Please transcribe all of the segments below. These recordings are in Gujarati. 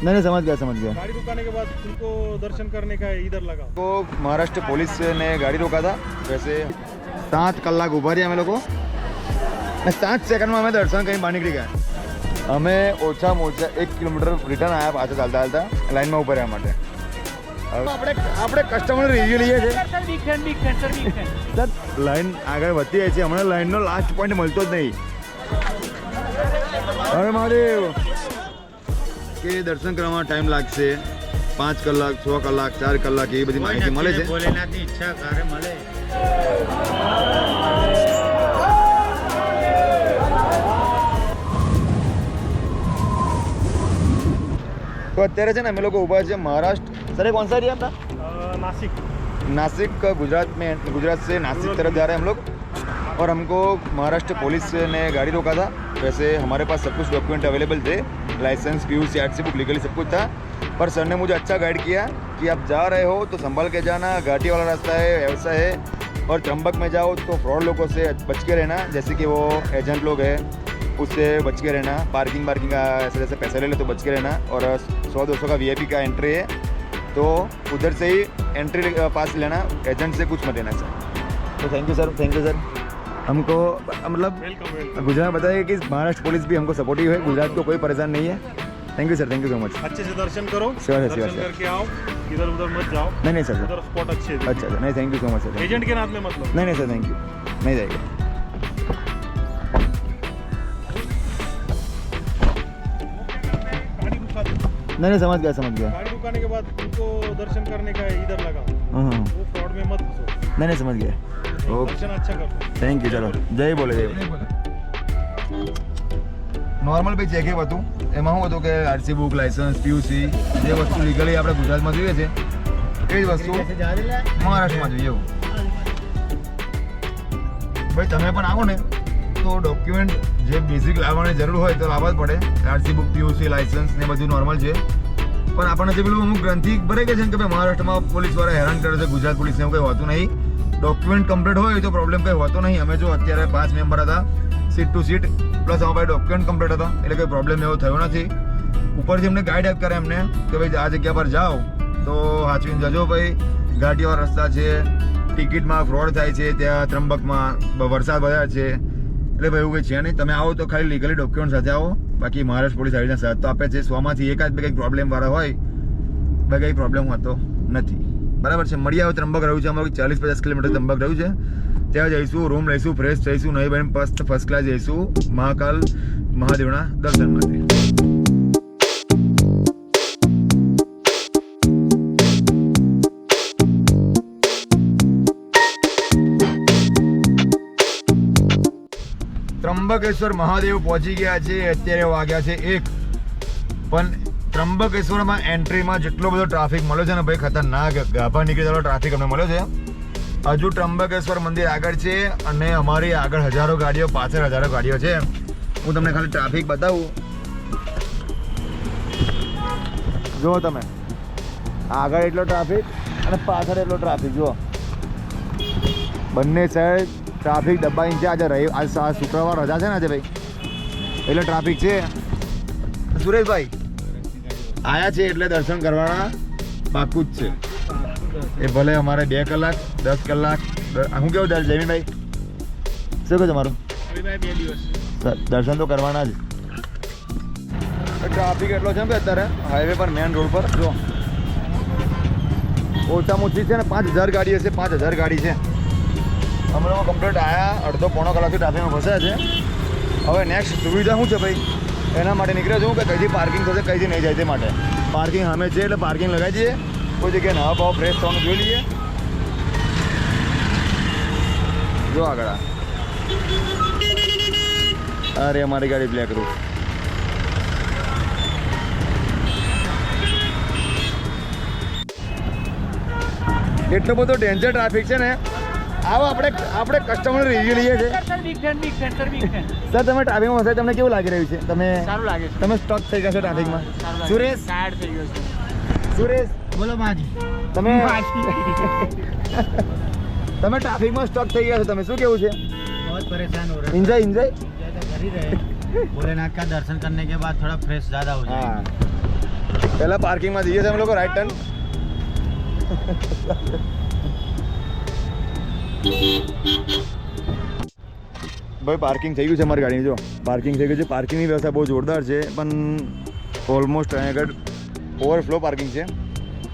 नहीं नहीं समझ गया समझ गया गाड़ी रुकाने के बाद तुमको दर्शन करने का है इधर लगा को महाराष्ट्र पुलिस ने गाड़ी रोका था वैसे સાત કલાક ઊભા રહ્યા અમે લોકો અને સાત સેકન્ડમાં અમે દર્શન કરીને બહાર નીકળી ગયા અમે ઓછામાં ઓછા એક કિલોમીટર રિટર્ન આવ્યા પાછા ચાલતા ચાલતા લાઈનમાં ઊભા રહ્યા માટે હવે આપણે આપણે કસ્ટમર રિવ્યુ લઈએ છીએ સર લાઈન આગળ વધતી જાય છે હમણાં લાઈનનો લાસ્ટ પોઈન્ટ મળતો જ નહીં હવે મહાદેવ કે દર્શન કરવામાં ટાઈમ લાગશે પાંચ કલાક છ કલાક ચાર કલાક એવી બધી માહિતી મળે છે ભોલેનાથની ઈચ્છા કરે મળે તો અત્યારે છે ને અમે લોકો ઊભા છે મહારાષ્ટ્ર સર ये कौन सा एरिया अपना अ, नासिक नासिक का गुजरात में गुजरात से नासिक तरफ जा रहे हैं हम लोग और हमको महाराष्ट्र पुलिस ने गाड़ी रोका था वैसे हमारे पास सब कुछ डॉक्यूमेंट अवेलेबल थे license P C R C book legally सब कुछ था, पर सर ने मुझे अच्छा गाइड किया कि आप जा रहे हो तो संभल के जाना घाटी वाला रास्ता है, ऐसा है, और चंबक में जाओ तो फ्रॉड लोगों से बच के रहना, जैसे कि वो एजेंट लोग हैं, उससे बच के रहना पार्किंग वार्किंग का ऐसे जैसे पैसे ले ले तो बच के रहना, और सौ, दो सौ का वीआईपी का एंट्री है तो उधर से ही एंट्री पास लेना एजेंट से कुछ मत लेना सर तो thank you sir thank you sir हमको मतलब गुजरात बताइए कि महाराष्ट्र पुलिस भी हमको सपोर्टिव है? गुजरात को कोई परेशान नहीं है। Thank you sir thank you so much अच्छे से दर्शन करो। दर्शन sure. करके आओ। इधर उधर मत जाओ। नहीं नहीं सर सर उधर स्पॉट अच्छे हैं अच्छा अच्छा नहीं thank you so much sir agent के नाम में मतलब नहीं नहीं सर थैंक यू नहीं जाएगा। नहीं नहीं समझ गया समझ गया। गाड़ी रुकाने के बाद तुमको दर्शन करने का इधर लगा। हाँ हाँ। वो फ्रॉड में मत घुसो। नहीं नहीं समझ गया। થેન્ક યુ ચલો જય બોલે જય નોર્મલ ભાઈ ચેકઅપ હતું એમાં શું હતું કે આરસી બુક લાયસન્સ પીયુસી જે વસ્તુ લીગલી આપણે ગુજરાતમાં જોઈએ છે। એ જ વસ્તુ મહારાષ્ટ્રમાં જોઈએ એવું. ભાઈ તમે પણ આવો ને તો ડોક્યુમેન્ટ જે બેઝિક લાવવાની જરૂર હોય તો લાવવા જ પડે. આરસી બુક પીયુસી લાયસન્સ ને બધું નોર્મલ છે. પણ આપણને જે પેલું અમુક ગ્રંથિ ભરે કે છે કે ભાઈ મહારાષ્ટ્રમાં પોલીસવાળા હેરાન કરે છે ગુજરાત પોલીસ એવું કંઈ હોતું નહીં. ડોક્યુમેન્ટ કમ્પ્લીટ હોય તો પ્રોબ્લેમ કંઈ હોતો નહીં. અમે જો અત્યારે પાંચ મેમ્બર હતા સીટ ટુ સીટ પ્લસ અમારા ડોક્યુમેન્ટ કમ્પ્લીટ હતા, એટલે કોઈ પ્રોબ્લેમ એવો થયો નથી. ઉપરથી અમને ગાઈડ કરે એમને કે ભાઈ આ જગ્યા પર જાઓ. તો સાચવીને જજો ભાઈ. ઘાટીવાળા રસ્તા છે, ટિકિટમાં ફ્રોડ થાય છે, ત્યાં ત્રંબકમાં વરસાદ વધારે છે. એટલે ભાઈ એવું કંઈ છે નહીં. તમે આવો તો ખાલી લીગલી ડોક્યુમેન્ટ સાથે આવો. બાકી મહારાષ્ટ્ર પોલીસ આવીને સાથ તો આપે છે. સોમાંથી એકાદ બે કંઈક પ્રોબ્લેમ વાળા હોય, બે કંઈ પ્રોબ્લેમ હોતો નથી. બરાબર છે. મળી આવે ત્રંબક રહ્યું છે. અમારું ચાલીસ પચાસ કિલોમીટર ત્રંબક રહ્યું છે. ત્યાં જઈશું રૂમ લઈશું ફ્રેશ થઈશું. નહીં બહેન ફર્સ્ટ ફર્સ્ટ ક્લાસ જઈશું. મહાકાલ, મહાદેવના દર્શન માટે. ત્રંબકેશ્વર મહાદેવ પહોંચી ગયા છે. અત્યારે વાગ્યા છે એક. પણ ત્રંબકેશ્વરમાં એન્ટ્રીમાં જેટલો બધો ટ્રાફિક મળ્યો છે ને ભાઈ, ખતરનાક ગાભા નીકળી જવાનો ટ્રાફિક અમને મળ્યો છે. હજુ ત્રંબકેશ્વર મંદિર આગળ છે અને અમારી આગળ હજારો ગાડીઓ, પાછળ હજારો ગાડીઓ છે. હું તમને ખાલી ટ્રાફિક બતાવું. જુઓ તમે. આગળ એટલો ટ્રાફિક અને પાછળ એટલો ટ્રાફિક, જુઓ. બંને સાઈડ ટ્રાફિક દબાઈ છે. આજે રવિ આજ શુક્રવાર રજા છે ને આજે ભાઈ. એટલે ટ્રાફિક છે. સુરેશભાઈ આયા છે એટલે દર્શન કરવાના પાકું જ છે. એ ભલે અમારે બે કલાક દસ કલાક હું કેવું દર જમીનભાઈ શું કહ્યું તમારું દર્શન તો કરવાના જ. ટ્રાફિક એટલો છે ને અત્યારે હાઈવે પર મેન રોડ પર જો. ઓછામાં ઓછી છે ને પાંચ હજાર ગાડી હશે પાંચ હજાર ગાડી છે. હમણાં કમ્પ્લીટ આવ્યા અડધો પોણો કલાકથી ટ્રાફિકમાં ફસાયા છે. હવે નેક્સ્ટ સુવિધા શું છે ભાઈ? એના માટે નીકળ્યો છું કે કઈથી પાર્કિંગ થશે, કઈથી નહીં જાય તે માટે. પાર્કિંગ સામે છે એટલે પાર્કિંગ લગાવી દઈએ. કોઈ જગ્યાએ નવા ભાવ ફ્રેશ થવાનું જોઈ લઈએ. જો આગળ અરે, અમારી ગાડી બ્લેક રૂટ એટલો બધો ડેન્જર ટ્રાફિક છે ને આવો આપણે આપણે કસ્ટમર રિવ્યુ લઈએ છીએ સર તમે ટ્રાફિકમાં ફસાય તમને કેવું લાગી રહ્યું છે તમે સારું લાગે છે તમે સ્ટક થઈ ગયા છો ટ્રાફિકમાં સુરેશ ટાયર્ડ થઈ ગયો છે સુરેશ બોલો માજી તમે તમે ટ્રાફિકમાં સ્ટક થઈ ગયા છો તમે શું કેવું છે बहुत परेशान हो रहे એન્જોય એન્જોય हैं कर ही रहे भोलेनाथ का दर्शन करने के बाद थोड़ा फ्रेश ज्यादा हो जाएगा હા પહેલા પાર્કિંગમાં જઈએ છીએ અમે લોકો રાઈટ ટર્ન ભાઈ પાર્કિંગ થઈ ગયું છે અમારી ગાડીની જો પાર્કિંગ થઈ ગયું છે પાર્કિંગની વ્યવસ્થા બહુ જોરદાર છે પણ ઓલમોસ્ટ અહીં આગળ ઓવરફ્લો પાર્કિંગ છે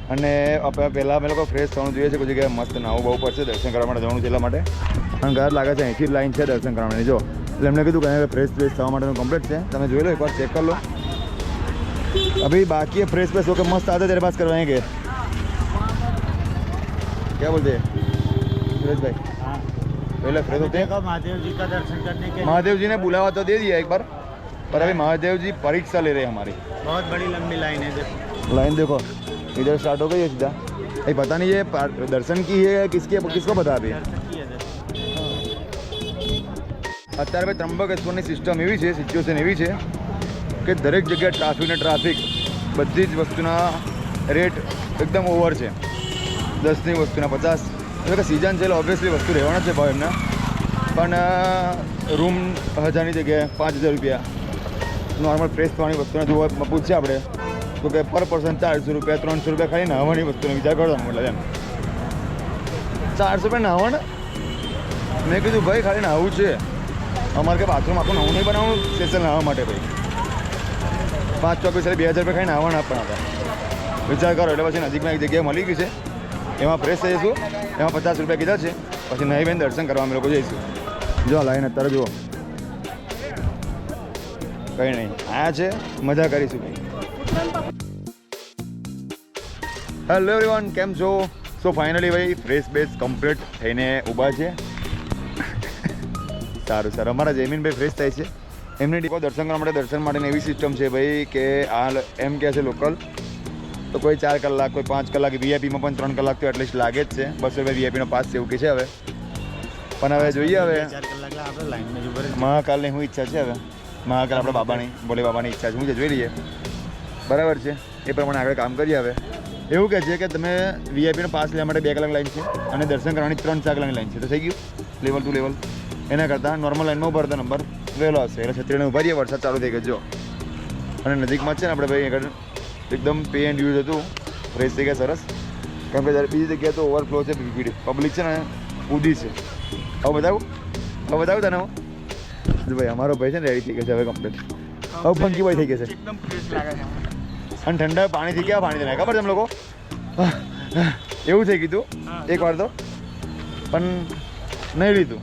અને આપણે પહેલાં અમે લોકો ફ્રેશ થવાનું જોઈએ છે કોઈ જગ્યાએ મસ્ત નાવું બહુ પડશે દર્શન કરવા માટે જવાનું છે એટલા માટે અને ઘર લાગે છે અહીંથી જ લાઈન છે દર્શન કરવાની જો એટલે એમને કીધું કે અહીંયા ફ્રેશ ફ્રેશ થવા માટેનું કમ્પ્લીટ છે તમે જોઈ લો એકવાર ચેક કરી લો अभी बाकी है फ्रेश फ्रेश होकर मस्त आते तेरे पास करवाएंगे क्या बोलते हैं सुरेश भाई हाँ पहले फ्रेश होते हैं देखो महादेव जी का दर्शन करने के लिए महादेव जी ने बुलावा तो दे दिया एक बार पर अभी महादेव जी परीक्षा ले रहे हैं हमारी बहुत बड़ी लंबी लाइन है देखो लाइन देखो इधर स्टार्ट हो गई है सीधा ये पता नहीं ये पार- दर्शन की है या किसकी किसको पता अभी दर्शन किए दर्शन અત્યારે ભાઈ ત્રંબકેશ્વરની સિસ્ટમ એવી છે સિચ્યુએશન એવી છે કે દરેક જગ્યાએ ટ્રાફિક ને ટ્રાફિક બધી જ વસ્તુના રેટ એકદમ ઓવર છે દસની વસ્તુના પચાસ એટલે કે સિઝન છે એટલે ઓબ્વિયસલી વસ્તુ રહેવાના છે ભાવ એમના. પણ રૂમ હજારની જગ્યાએ પાંચ હજાર રૂપિયા. નોર્મલ ફ્રેશ થવાની વસ્તુને જોવા પૂછીએ આપણે. તો કે પર પર્સન ચારસો રૂપિયા, ત્રણસો રૂપિયા ખાલી નાહવાની વસ્તુનો વિચાર કરતા મતલબ એમ. ચારસો રૂપિયા નાહવાના? મેં કીધું, ભાઈ, ખાલી નાહવું છે. અમારે કે બાથરૂમ આખું નવું નહીં બનાવવું સ્પેશિયલ નાહવા માટે ભાઈ. પાંચ એટલે બે હજાર રૂપિયા ખાલી નાહવાના આપણા. હતા વિચાર કરો, એટલે પછી નજીકમાં એક જગ્યાએ મળી ગઈ છે. એમાં ફ્રેશ થઈ જઈશું એમાં પચાસ રૂપિયા કીધા છે. પછી નહીં બેન, દર્શન કરવા અમે લોકો જઈશું. જો, લાઈન અત્યારે જુઓ. કંઈ નહીં આ છે. મજા કરીશું. ભાઈ હેલો એવરીવન કેમ છો? સો ફાઇનલી ભાઈ ફ્રેશ બેસ કમ્પ્લીટ થઈને ઊભા છે. સારું સારું. અમારા જયમીનભાઈ ફ્રેશ થાય છે. એમની ડીપો દર્શન કરવા માટે દર્શન માટેની એવી સિસ્ટમ છે ભાઈ કે આ એમ કહે છે લોકલ તો કોઈ ચાર કલાક કોઈ પાંચ કલાક વીઆઈપીમાં પણ ત્રણ કલાક તો એટલીસ્ટ લાગે જ છે. બસો રૂપિયા વીઆઈપીનો પાસ છે એવું કે છે હવે. પણ હવે જોઈએ હવે. મહાકાલની હું ઈચ્છા છે હવે. મહાકાલ આપણા બાબાની ભોલે બાબાની ઈચ્છા છે. હું છે જોઈ લઈએ. બરાબર છે. એ પ્રમાણે આગળ કામ કરીએ હવે. એવું કહે છે કે તમે વીઆઈપીનો પાસ લેવા માટે બે કલાક લાઈન છે અને દર્શન કરવાની ત્રણ ચાર કલાકની લાઈન છે. તો થઈ ગયું? લેવલ ટુ લેવલ એના કરતાં નોર્મલ લાઈનમાં ઊભા નંબર વહેલો હશે. એટલે છત્રીને ઊભા રહીએ. વરસાદ ચાલુ થઈ ગયો. અને નજીકમાં છે ને આપણે ભાઈ આગળ એકદમ પે એન્ડ યુઝ હતું. ફ્રેશ થઈ ગયા સરસ. કેમ કે જ્યારે બીજી જગ્યાએ તો ઓવરફ્લો છે પબ્લિક છે ને ઉડી છે. હવે બતાવું? હવે બતાવું તને હું? ભાઈ અમારો ભાઈ છે ને રેડી થઈ ગયો છે હવે કમ્પ્લીટ હવે ફંકી ભાઈ થઈ ગયો છે. અને ઠંડા પાણીથી ક્યાં પાણી થાય ખબર છે તમે લોકો? એવું થઈ ગયું એક વાર તો. પણ નહીં લીધું.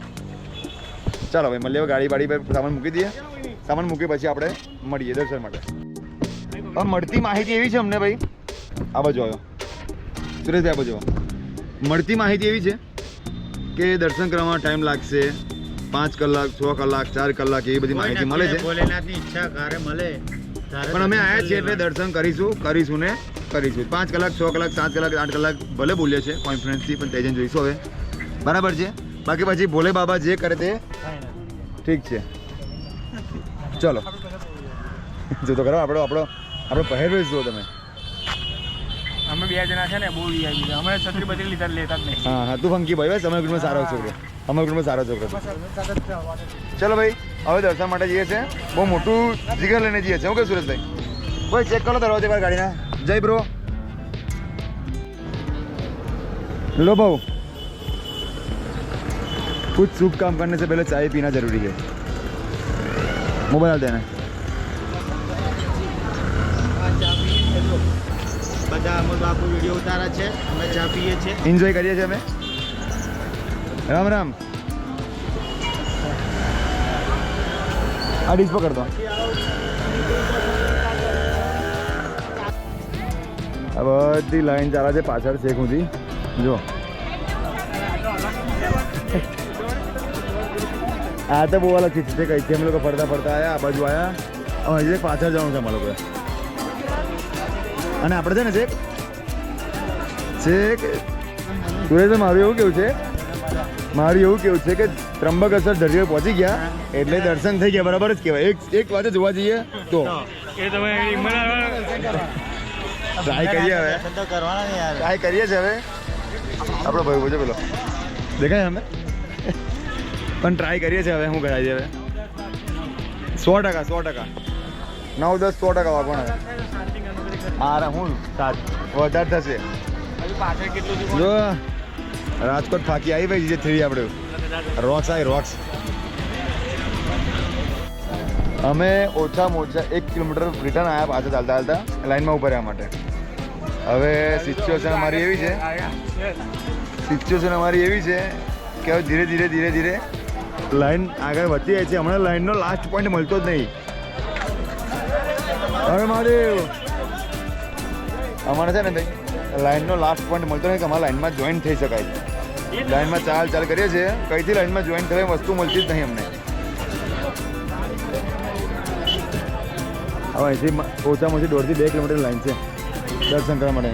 ચાલો ભાઈ મળીએ ગાડી બાડી પર સામાન મૂકી દઈએ. સામાન મૂકી પછી આપણે મળીએ દર્શન માટે. હવે મળતી માહિતી એવી છે અમને ભાઈ? આ બાજુ આવ્યો. સુરેશ આ બાજુ. મળતી માહિતી એવી છે કે દર્શન કરવામાં ટાઈમ લાગશે. પાંચ કલાક છ કલાક ચાર કલાક એવી બધી માહિતી મળે છે. ભોલેનાથની ઈચ્છા કારે મળે. પણ અમે આવ્યા છીએ એટલે દર્શન કરીશું કરીશું ને કરીશું. પાંચ કલાક છ કલાક સાત કલાક આઠ કલાક ભલે બોલીએ છે કોન્ફિડન્સથી પણ તેજન જોઈશું હવે. બરાબર છે? બાકી પછી ભોલે બાબા જે કરે તે ઠીક છે. ચલો. જો તો કરો આપણો આપણો આપણો પહેરવેશ જુઓ તમે અમે બે જણા છે ને બહુ વીઆઈપી છે અમે છત્રી બત્રી લીધા લેતા જ નહીં હા હા તું ફંકી ભાઈ બસ અમારા ગ્રુપમાં સારો છોકરો અમારા ગ્રુપમાં સારો છોકરો છે ચલો ભાઈ હવે દર્શન માટે જઈએ છે બહુ મોટું જીગર લઈને જઈએ છે હું કે સુરેશભાઈ ભાઈ ચેક કરો દરવાજે પર ગાડીના જય બ્રો लो भाऊ कुछ शुभ काम करने से पहले चाय पीना जरूरी है मोबाइल देना બધા અમર બાપુ વીડિયો ઉતારા છે. અમે ચા પીએ છીએ. એન્જોય કરીએ છીએ અમે. રામ રામ. આ ડીશ પકડતો બધી લાઈન ચાલે છે પાછળ છે સુધી. જો આ તો બહુ અલગ ચીજ છે કઈ અમે લોકો ફરતા ફરતા આવ્યા આ બાજુ આવ્યા હજી પાછળ જવાનું છે અમારા લોકોએ. અને આપણે છે ને છેક ચેક સુરેશ મારું એવું કેવું છે? મારું એવું કેવું છે કે ત્રંબકેશ્વર ધરીએ પહોંચી ગયા એટલે દર્શન થઈ ગયા બરાબર જ કહેવાય. એક એક વાત જોવા જઈએ તો. એ તમે ટ્રાય કરીએ હવે. દર્શન તો કરવાના ને યાર. ટ્રાય કરીએ છીએ હવે. આપણો ભાઈ બોજો પેલો દેખાય અમે પણ ટ્રાય કરીએ છીએ હવે શું કરાય છે હવે. સો ટકા સો ટકા. નવ દસ સો ટકા વાપરવાના આરા હું સાત. વધારે થશે. હજુ પાછળ કેટલું છે? જો રાજકોટ ફાકી આવી ભાઈ જે થ્રી આપણે રોક્સ આવી રોક્સ. અમે ઓછામાં ઓછા એક કિલોમીટર રિટર્ન આવ્યા પાછા ચાલતા ચાલતા લાઈનમાં ઊભા રહ્યા માટે. હવે સિચ્યુએશન અમારી એવી છે. સિચ્યુએશન અમારી એવી છે કે હવે ધીરે ધીરે ધીરે ધીરે લાઈન આગળ વધતી જાય છે. હમણાં લાઈનનો લાસ્ટ પોઈન્ટ મળતો જ નહીં. હવે મહાદેવ! અમારે છે ને ભાઈ, લાઈનનો લાસ્ટ પોઈન્ટ મળતો નહીં કે અમારે લાઈનમાં જોઈન થઈ શકાય. લાઈનમાં ચાલ ચાલ કરીએ છીએ. કઈથી લાઈનમાં જોઈન થવાય વસ્તુ મળતી જ નહીં અમને. હવે અહીંથી ઓછામાં ઓછી દોઢથી બે કિલોમીટર લાઈન છે. દર્શન કરવા માટે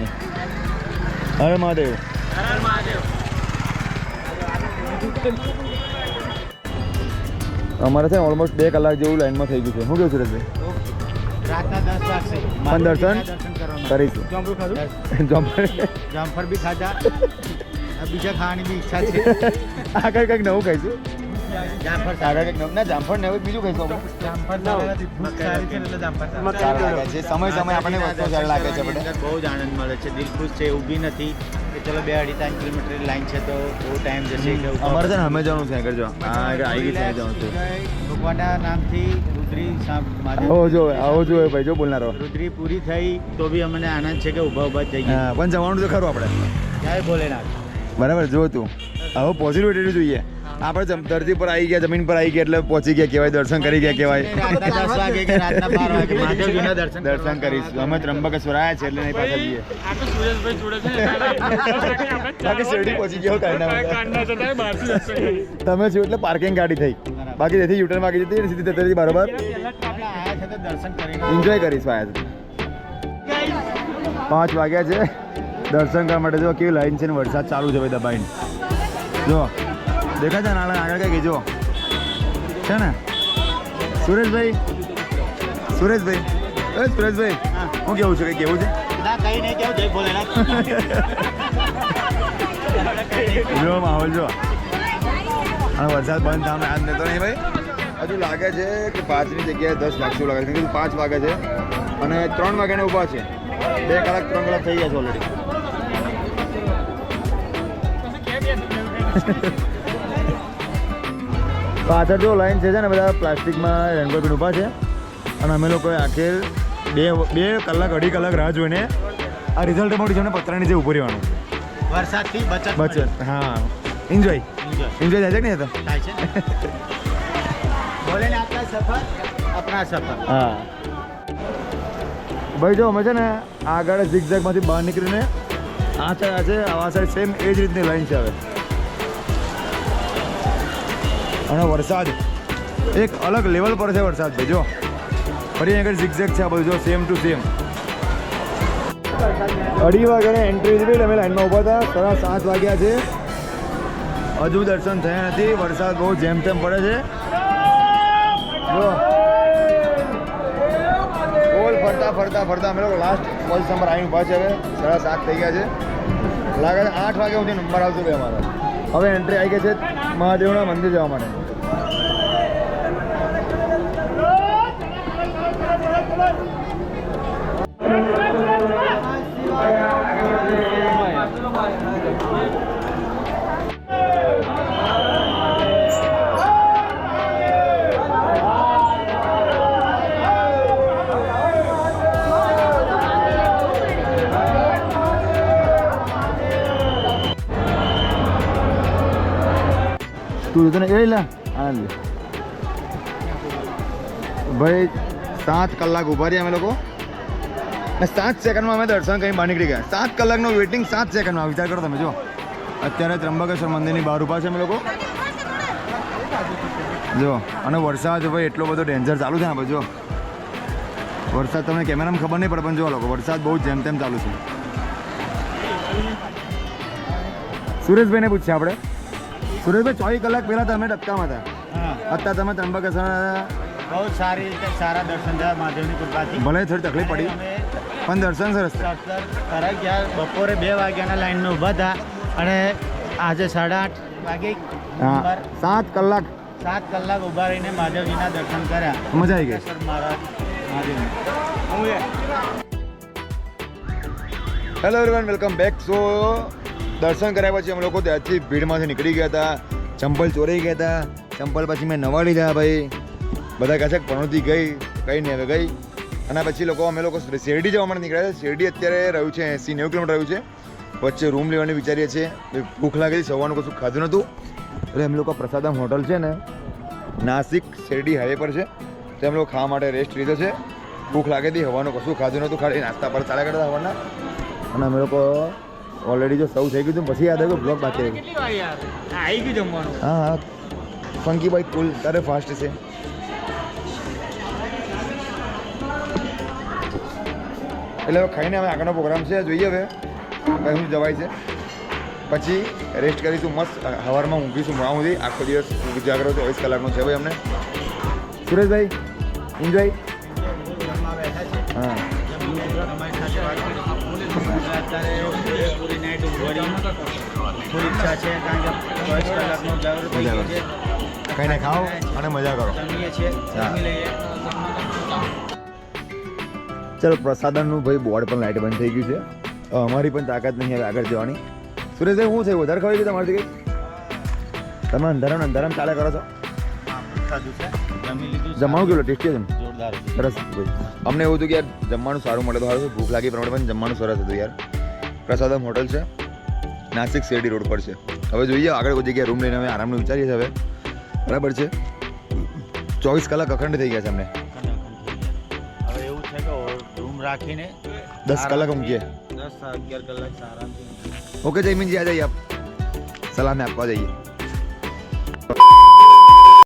હરે મહાદેવ. અમારે છે ઓલમોસ્ટ બે કલાક જેવું લાઈનમાં થઈ ગયું છે. શું કેવું છે વાગશે પણ દર્શન? કરીશું. ચોંપડું ખાધું જમ્પર જામફળ બી ખાધા. બીજા ખાવાની બી ઈચ્છા છે. આગળ કંઈક નવું ખાઈશું. જામફળ આગળ કંઈક નવું ના જામફળ નવું બીજું જામફળ સારી જામફળ સારા છે. સમય સમય આપણને વસ્તુ સારી લાગે છે બહુ જ આનંદ મળે છે. દિલ ખુશ છે ઊભી નથી. ચલો બે અઢી ત્રણ કિલોમીટર લાઈન છે તો બહુ ટાઈમ જશે એટલે અમારે છે ને અમે જવાનું છે આગળ જો. આવી ગઈ ત્યાં જવાનું છે. ભગવાનના નામથી રુદ્રી આવો જો આવો જો ભાઈ જો બોલનારો. રુદ્રી પૂરી થઈ તો બી અમને આનંદ છે કે ઊભા ઊભા જ જઈએ. પણ જવાનું તો ખરું આપણે. જય ભોલેનાથ. બરાબર જો તું. હવે પોઝિટિવિટી જોઈએ. આપણે ધરતી પર આવી ગયા જમીન પર આવી ગયા એટલે પહોંચી ગયા કહેવાય દર્શન કરી ગયા કહેવાય. દસ વાગે કે રાતના બાર વાગે દર્શન દર્શન કરીશું. અમે ત્રંબકેશ્વર આવ્યા છે એટલે નહીં પાછા જઈએ. આ તો સુરેશભાઈ જોડે છે બાકી શેરડી પહોંચી ગયો. તમે છો એટલે પાર્કિંગ ગાડી થઈ. બાકી તેથી યુટર્ન માંગી જતી સીધી તરતી બરાબર. આપણે આયા છે તો દર્શન કરીને એન્જોય કરીશ આયા છે પાંચ વાગ્યા છે. દર્શન કરવા માટે જો કેવી લાઈન છે ને વરસાદ ચાલુ છે ભાઈ દબાઈને. જો. દેખાય છે ને આગળ આગળ કઈ જો છે ને? સુરેશભાઈ? સુરેશભાઈ? અરે સુરેશભાઈ હું. કેવું છું કઈ કેવું છે? ના કઈ નહીં કેવું જય ભોલેનાથ. જો માહોલ જો. અને વરસાદ બંધ થવાનો યાદ નતો નહીં ભાઈ. હજુ લાગે છે કે પાંચની જગ્યાએ દસ લાખ એવું લાગે છે. પાંચ વાગે છે અને ત્રણ વાગ્યાને ઊભા છે. બે કલાક ત્રણ કલાક થઈ ગયા છે ઓલરેડી પાછળ જો લાઈન છે ને બધા પ્લાસ્ટિકમાં રેનકોટ ઊભા છે. અને અમે લોકોએ આખેર બે બે કલાક અઢી કલાક રાહ જોઈને આ રિઝલ્ટ મળી છે ને પતરાની જે ઊભું રહેવાનું વરસાદથી બચત બચત હા. એન્જોય એન્જોય થાય છે ને તો થાય? છે ને? ભોલેનાથના સફર આપણા સફર. હા. ભાઈ જો અમે છે ને આગળ ઝિગઝેગમાંથી બહાર નીકળીને આ છે આ છે આવા સાઈડ સેમ એ જ રીતની લાઈન છે હવે. અને વરસાદ એક અલગ લેવલ પર છે વરસાદ ભાઈ, જો. ફરી આગળ ઝિગઝેગ છે આ બધું જો સેમ ટુ સેમ અઢી વાગ્યાને એન્ટ્રી એટલે અમે લાઈનમાં ઊભા હતા. સાડા સાત વાગ્યા છે. હજુ દર્શન થયા નથી. વરસાદ બહુ જેમ તેમ પડે છે. જો. ગોલ ફરતા ફરતા ફરતા અમે લોકો લાસ્ટ પોઝિશન પર આવીને ઊભા છે હવે. સાડા સાત થઈ ગયા છે. લાગે છે આઠ વાગ્યા સુધી નંબર આવશે ભાઈ અમારો. હવે એન્ટ્રી આવી ગઈ છે મહાદેવના મંદિર જવા માટે. એ લે. આ ભાઈ, સાત કલાક ઊભા રહ્યા અમે લોકો. ને સાત સેકન્ડમાં અમે દર્શન કરી બહાર નીકળી ગયા. સાત કલાકનું વેઇટિંગ સાત સેકન્ડમાં. વિચાર કરો તમે, જો. અત્યારે ત્રંબકેશ્વર મંદિરની બહાર ઊભા છે અમે લોકો. જો, અને વરસાદ, ભાઈ, એટલો બધો ડેન્જર ચાલુ છે આપણે જો. વરસાદ તમને કેમેરામાં ખબર નહીં પડે, પણ જો લોકો, વરસાદ બહુ જેમ તેમ ચાલુ છે. સુરેશભાઈને પૂછીએ આપણે. સુરેશભાઈ ચોવીસ કલાક પહેલાં તમે ડબકામાં હતા. અત્યારે તમે ત્રંબકેશ્વર બહુ સારી રીતે સારા દર્શન થયા મહાદેવની કૃપાથી. ભલે થોડી તકલીફ પડી પણ દર્શન સરસ. કરાઈ ગયા. બપોરે બે વાગ્યાના લાઈનમાં ઊભા હતા. અને આજે સાડા આઠ વાગે સાત કલાક. સાત કલાક ઊભા રહીને મહાદેવજીના દર્શન કર્યા. મજા આવી ગઈ. મહારાજ Mahadev hello everyone welcome back so દર્શન કર્યા પછી અમે લોકો ત્યાંથી ભીડમાંથી નીકળી ગયા હતા. ચંપલ ચોરાઈ ગયા હતા. ચંપલ પછી મેં નવા લીધા ભાઈ. બધા કહે છે કે ગઈ, કઈ નહીં, હવે ગઈ. અને પછી લોકો, અમે લોકો શેરડી જવા માટે નીકળ્યા છે. શેરડી અત્યારે રહ્યું છે એંસી નેવું કિલોમીટર રહ્યું છે. વચ્ચે રૂમ લેવાની વિચારીએ છીએ. ભૂખ ભૂખ છે સવારનું કશું ખાધું નહોતું. એટલે એમ લોકો પ્રસાદમ હોટલ છે ને, નાસિક શેરડી હાઈવે પર છે. તો એમ લોકો ખાવા માટે રેસ્ટ લીધો છે. ભૂખ લાગે હતી હવાનું કશું ખાધું નહોતું. ખાલી નાસ્તા પર ચાલ્યા કરતા હવાના અને અમે લોકો ઓલરેડી જો સૌ થઈ ગયું હતું પછી યાદ આવ્યું બ્લોક બાકી આવી ગયું જમવાનું. હા હા. ફંકી બાઈક કુલ તારે ફાસ્ટ છે. એટલે હવે ખાઈને અમે આગળનો પ્રોગ્રામ છે જોઈએ હવે. કયું શું જવાય છે. પછી રેસ્ટ કરીશું મસ્ત સવારમાં ઊંઘીશું મોડા સુધી. આખો દિવસ જાગરો ચોવીસ કલાકનો છે ભાઈ અમને. સુરેશભાઈ એન્જોય હા. ઊંઘવાની ફૂલ ઈચ્છા છે કારણ કે ચોવીસ કલાકનો જાગૃત થઈ છે ખાઈને ખાઓ અને મજા કરો. જમીએ છીએ જમી લઈએ. ચલો પ્રસાદનનું ભાઈ બોર્ડ પણ લાઇટ બંધ થઈ ગયું છે. અમારી પણ તાકાત નહીં હવે આગળ જવાની. સુરેશભાઈ શું છે? વધારે ખવાઈ ગયું તમારી કંઈ તમે અંધારામાં અંધારામાં ચાલે કરો છો? જમવાનું કેવું ટેસ્ટી છે જોરદાર સરસ ભાઈ. અમને એવું હતું કે યાર જમવાનું સારું મળે તો સારું ભૂખ લાગી પ્રમાણે પણ જમવાનું સરસ હતું યાર. પ્રસાદમ હોટલ છે. નાસિક શેરડી રોડ પર છે. હવે જોઈએ આગળ કોઈ જગ્યાએ રૂમ લઈને અમે આરામનું વિચારીએ છીએ હવે. બરાબર છે? ચોવીસ કલાક અખંડ થઈ ગયા છે અમને. હવે એવું છે કે રૂમ રાખીને દસ કલાક ઊંઘીએ. દસ અગિયાર કલાક આરામથી ઓકે જયમીનજી આ જઈએ આપ સલામે આપવા જઈએ.